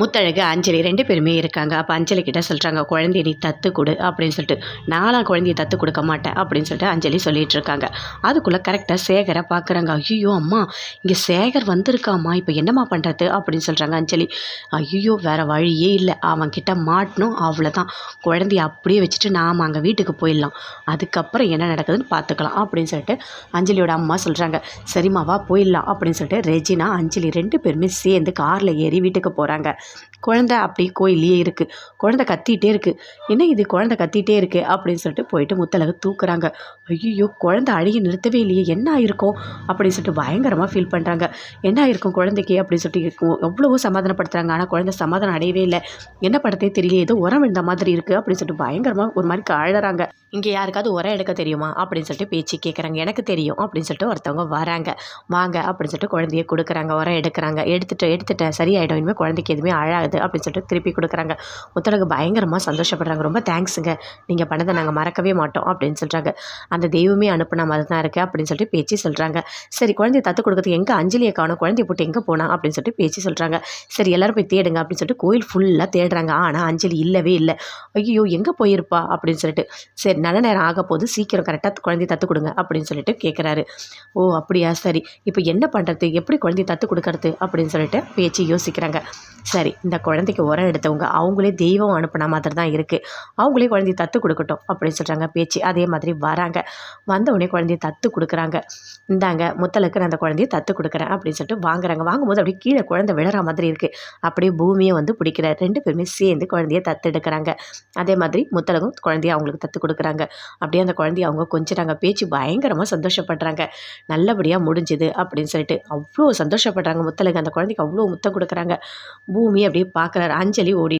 முத்தழகு அஞ்சலி ரெண்டு பேருமே இருக்காங்க. அப்போ அஞ்சலி கிட்ட சொல்கிறாங்க குழந்தைய நீ தத்து கொடு அப்படின்னு சொல்லிட்டு. நாலாம் குழந்தைய தத்து கொடுக்க மாட்டேன் அப்படின்னு சொல்லிட்டு அஞ்சலி சொல்லிட்டு இருக்காங்க. அதுக்குள்ளே கரெக்டாக சேகரை பார்க்குறாங்க ஐயோ அம்மா இங்கே சேகர் வந்திருக்காம்மா. இப்போ என்னம்மா பண்ணுறது அப்படின்னு சொல்கிறாங்க அஞ்சலி. ஐயோ வேறு வழியே இல்லை. அவன்கிட்ட மாட்டணும் அவ்வளோதான் குழந்தைய அப்படியே வச்சுட்டு நாம் அங்கே வீட்டுக்கு போயிடலாம். அதுக்கப்புறம் என்ன நடக்குதுன்னு பார்த்துக்கலாம் அப்படின்னு சொல்லிட்டு அஞ்சலியோட அம்மா சொல்கிறாங்க சரிம்மாவா போயிடலாம் அப்படின்னு சொல்லிட்டு ரெஜினா அஞ்சலி ரெண்டு பேருமே சேர்ந்து காரில் ஏறி வீட்டுக்கு போகிறாங்க குழந்தை அப்படி கோயிலே இருக்குது குழந்தை கத்திகிட்டே இருக்குது என்ன இது? குழந்தை கத்திகிட்டே இருக்குது அப்படின்னு சொல்லிட்டு போயிட்டு முத்தலகு தூக்குறாங்க. ஐயோ குழந்தை அழுகி நிறுத்தவே இல்லையே. என்ன ஆயிருக்கும்? அப்படின்னு சொல்லிட்டு பயங்கரமாக ஃபீல் பண்ணுறாங்க என்ன ஆயிருக்கும் குழந்தைக்கு? அப்படின்னு சொல்லிட்டு இருக்கும் எவ்வளவோ சமாதானப்படுத்துகிறாங்க ஆனால் குழந்தை சமாதானம் அடையவே இல்லை. என்ன படத்தே தெரியல ஏதோ உரம் விழுந்த மாதிரி இருக்குது அப்படின்னு சொல்லிட்டு பயங்கரமாக ஒரு மாதிரி அழகிறாங்க இங்கே யாருக்காவது உரம் எடுக்க தெரியுமா? அப்படின்னு சொல்லிட்டு பேச்சு கேட்குறாங்க எனக்கு தெரியும். அப்படின்னு சொல்லிட்டு ஒருத்தவங்க வராங்க. வாங்க. அப்படின்னு சொல்லிட்டு குழந்தைய கொடுக்குறாங்க. உரம் எடுக்கிறாங்க. எடுத்துட்டு எடுத்துட்டேன். சரியாயிடும். இனிமேல் குழந்தைக்கு எதுவுமே அழாது அப்படின்னு சொல்லிட்டு திருப்பி கொடுக்குறாங்க. முத்தழகு பயங்கரமாக சந்தோஷப்படுறாங்க. ரொம்ப தேங்க்ஸுங்க நீங்கள் பண்ணதை நாங்கள் மறக்கவே மாட்டோம் அப்படின்னு சொல்கிறாங்க அந்த தெய்வமே அனுப்புன மாதிரி தான் இருக்குது அப்படின்னு சொல்லிட்டு பேச்சு சொல்கிறாங்க சரி குழந்தைய தத்து கொடுக்குறதுக்கு எங்கே அஞ்சலியை காணும்? குழந்தைய போட்டு எங்கே போனா? அப்படின்னு சொல்லிட்டு பேச்சு சொல்கிறாங்க சரி எல்லோரும் போய் தேடுங்க அப்படின்னு சொல்லிட்டு கோயில் ஃபுல்லாக தேடுறாங்க. ஆனால் அஞ்சலி இல்லவே இல்லை. ஐயோ எங்கே போயிருப்பா? அப்படின்னு சொல்லிட்டு. சரி நல்ல நேரம் ஆக போது சீக்கிரம் கரெக்டாக குழந்தைய தத்து கொடுங்க அப்படின்னு சொல்லிட்டு கேட்குறாரு ஓ அப்படியா? சரி இப்போ என்ன பண்ணுறது எப்படி குழந்தைய தத்து கொடுக்கறது? அப்படின்னு சொல்லிட்டு பேச்சு யோசிக்கிறாங்க. சரி இந்த குழந்தைக்கு உரம் எடுத்தவங்க அவங்களே தெய்வம் அனுப்புன மாதிரி தான் இருக்குது அவங்களே குழந்தைய தத்து கொடுக்கட்டும் அப்படின்னு சொல்கிறாங்க பேச்சு. அதே மாதிரி வராங்க. வந்தவுடனே குழந்தைய தத்து கொடுக்குறாங்க. இந்தாங்க முத்தலுக்கு நான் அந்த குழந்தைய தத்து கொடுக்குறேன் அப்படின்னு சொல்லிட்டு வாங்குறாங்க. வாங்கும்போது அப்படியே கீழே குழந்தை விழற மாதிரி இருக்குது அப்படியே பூமியை வந்து பிடிக்கிறார். ரெண்டு பேருமே சேர்ந்து குழந்தைய தத்து எடுக்கிறாங்க அதே மாதிரி முத்தலகம் குழந்தைய அவங்களுக்கு தத்து கொடுக்குறாங்க. அப்படியே அந்த குழந்தைய அவங்க கொஞ்சிறாங்க. பேச்சு பயங்கரமாக சந்தோஷப்படுறாங்க. நல்லபடியாக முடிஞ்சுது அப்படின்னு சொல்லிட்டு அவ்வளோ சந்தோஷப்படுறாங்க முத்தலகு அந்த குழந்தைக்கு அவ்வளோ முத்தம் கொடுக்குறாங்க. பூமி அப்படியே பார்க்குறாரு அஞ்சலி ஓடி